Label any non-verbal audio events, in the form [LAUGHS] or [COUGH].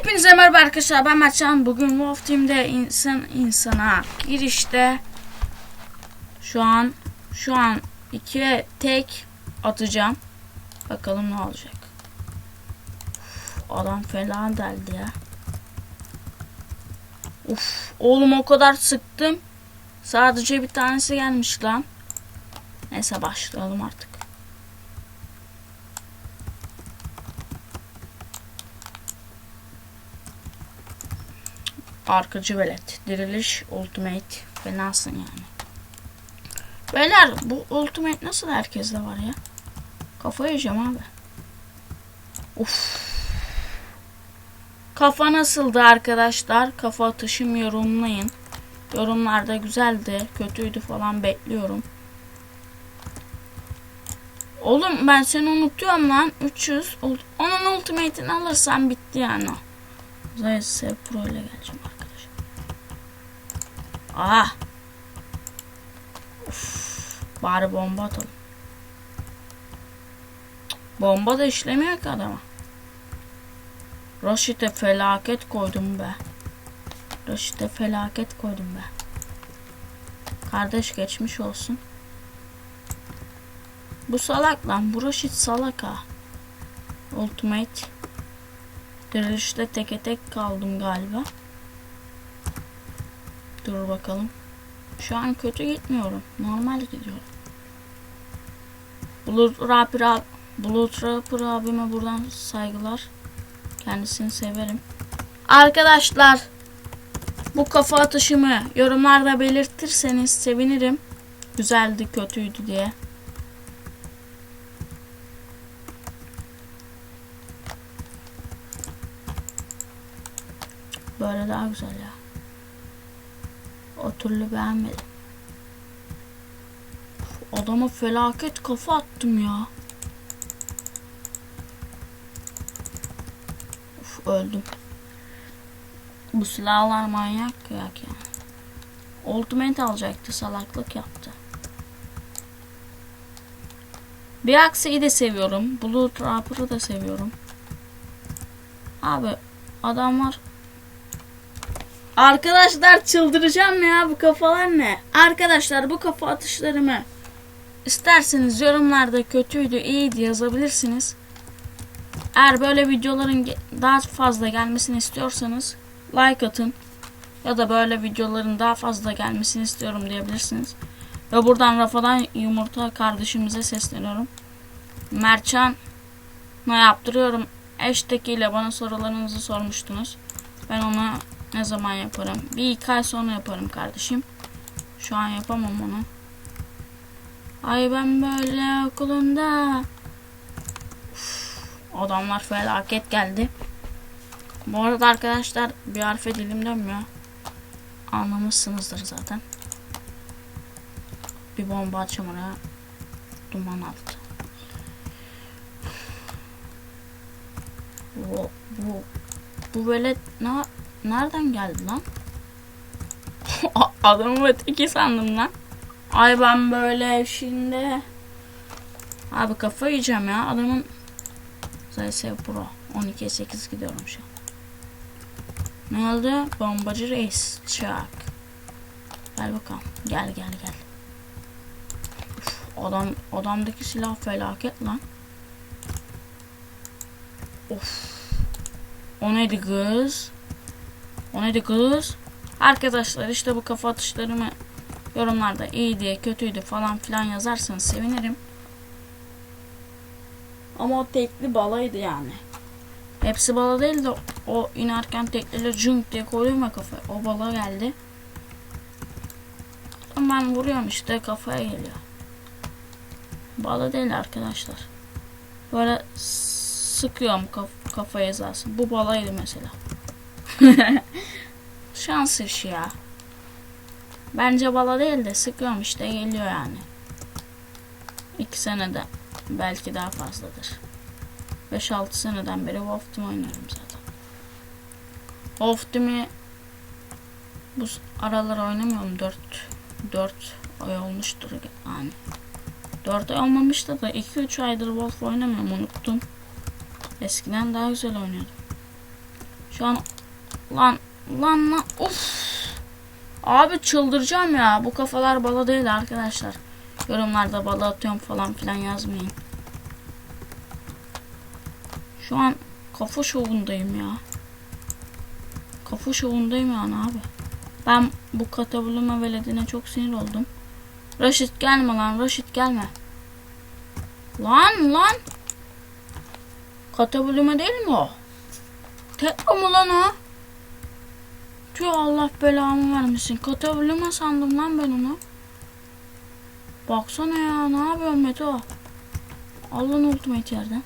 Hepinize merhaba arkadaşlar ben Mertcan. Bugün Wolf Team'de insan insana girişte şu an şu an iki tek atacağım. Bakalım ne olacak. Uf, adam falan deldi ya. Uf oğlum o kadar sıktım. Sadece bir tanesi gelmiş lan. Neyse başlayalım artık Arkacı velet. Diriliş Ultimate. Fenasın yani. Beyler bu Ultimate nasıl herkeste var ya? Kafayı yiyeceğim abi. Uf. Kafa nasıldı arkadaşlar? Kafa atışım yorumlayın. Yorumlarda güzeldi, kötüydü falan bekliyorum. Oğlum ben seni unutuyorum lan. 300. Onun ultimate'ini alırsan bitti yani. Zayıf Pro ile geleceğim. Ah. Uf, bari bomba atalım. Bomba da işlemiyor ki adama. Raşit'e felaket koydum be. Raşit'e felaket koydum be. Kardeş geçmiş olsun. Bu salak lan. Bu Raşit salak ha. Ultimate. Dirilişte teke tek kaldım galiba. Dur bakalım. Şu an kötü gitmiyorum. Normal gidiyorum. Bulut Rapper abi, Bulut Rapper abime buradan saygılar. Kendisini severim. Arkadaşlar bu kafa atışımı yorumlarda belirtirseniz sevinirim. Güzeldi, kötüydü diye. Böyle daha güzel ya. O türlü beğenmedim. Adama felaket kafa attım ya. Uf, öldüm. Bu silahlar manyak ya. Ultimate alacaktı salaklık yaptı. Bir aksiyi de seviyorum. Blue Trapper'ı da seviyorum. Abi adamlar Arkadaşlar çıldıracağım ya bu kafalar ne? Arkadaşlar bu kafa atışlarımı isterseniz yorumlarda kötüydü iyiydi yazabilirsiniz. Eğer böyle videoların daha fazla gelmesini istiyorsanız like atın. Ya da böyle videoların daha fazla gelmesini istiyorum diyebilirsiniz. Ve buradan Rafadan Yumurta kardeşimize sesleniyorum. Mertcan ne yaptırıyorum. İle bana sorularınızı sormuştunuz. Ben ona ne zaman yaparım? Bir iki ay sonra yaparım kardeşim. Şu an yapamam onu. Ay ben böyle okulunda. Uf, adamlar felaket geldi. Bu arada arkadaşlar bir harfe dilim dönmüyor. Anlamışsınızdır zaten. Bir bomba açacağım oraya. Duman altı. Bu, bu, bu böyle ne Nereden geldi lan? [LAUGHS] Adamı öteki sandım lan. Ay ben böyle şimdi. Abi kafa yiyeceğim ya. Adamın Zaysev Pro. 12'ye 8 gidiyorum şu an. Ne oldu? Bombacı reis. Çak. Gel bakalım. Gel gel gel. Uf, adam adamdaki silah felaket lan. Of. O neydi kız? O neydi kız? Arkadaşlar işte bu kafa atışlarımı yorumlarda iyi diye kötüydü falan filan yazarsanız sevinirim. Ama o tekli balaydı yani. Hepsi bala değil de o inerken tekliyle cünk diye koydum ya kafaya. O bala geldi. Ben vuruyorum işte kafaya geliyor. Bala değil arkadaşlar. Böyle sıkıyorum kaf kafaya zaten. Bu balaydı mesela. [LAUGHS] Şans işi ya. Bence bala değil de sıkıyorum işte geliyor yani. İki senede belki daha fazladır. 5-6 seneden beri Wolf Team oynuyorum zaten. Wolf Team'i bu aralar oynamıyorum. 4 4 ay olmuştur yani. 4 ay olmamıştı da 2-3 aydır Wolf oynamıyorum unuttum. Eskiden daha güzel oynuyordum. Şu an lan lan lan of. Abi çıldıracağım ya. Bu kafalar bala değil arkadaşlar. Yorumlarda bala atıyorum falan filan yazmayın. Şu an kafa şovundayım ya. Kafa şovundayım yani abi. Ben bu katabuluma veledine çok sinir oldum. Raşit gelme lan Raşit gelme. Lan lan. Katabuluma değil mi o? Tekno mu lan o? Tüh Allah belamı vermesin. Katabuluma sandım lan ben onu. Baksana ya ne yapıyorsun Meto? Al lan ultimate yerden.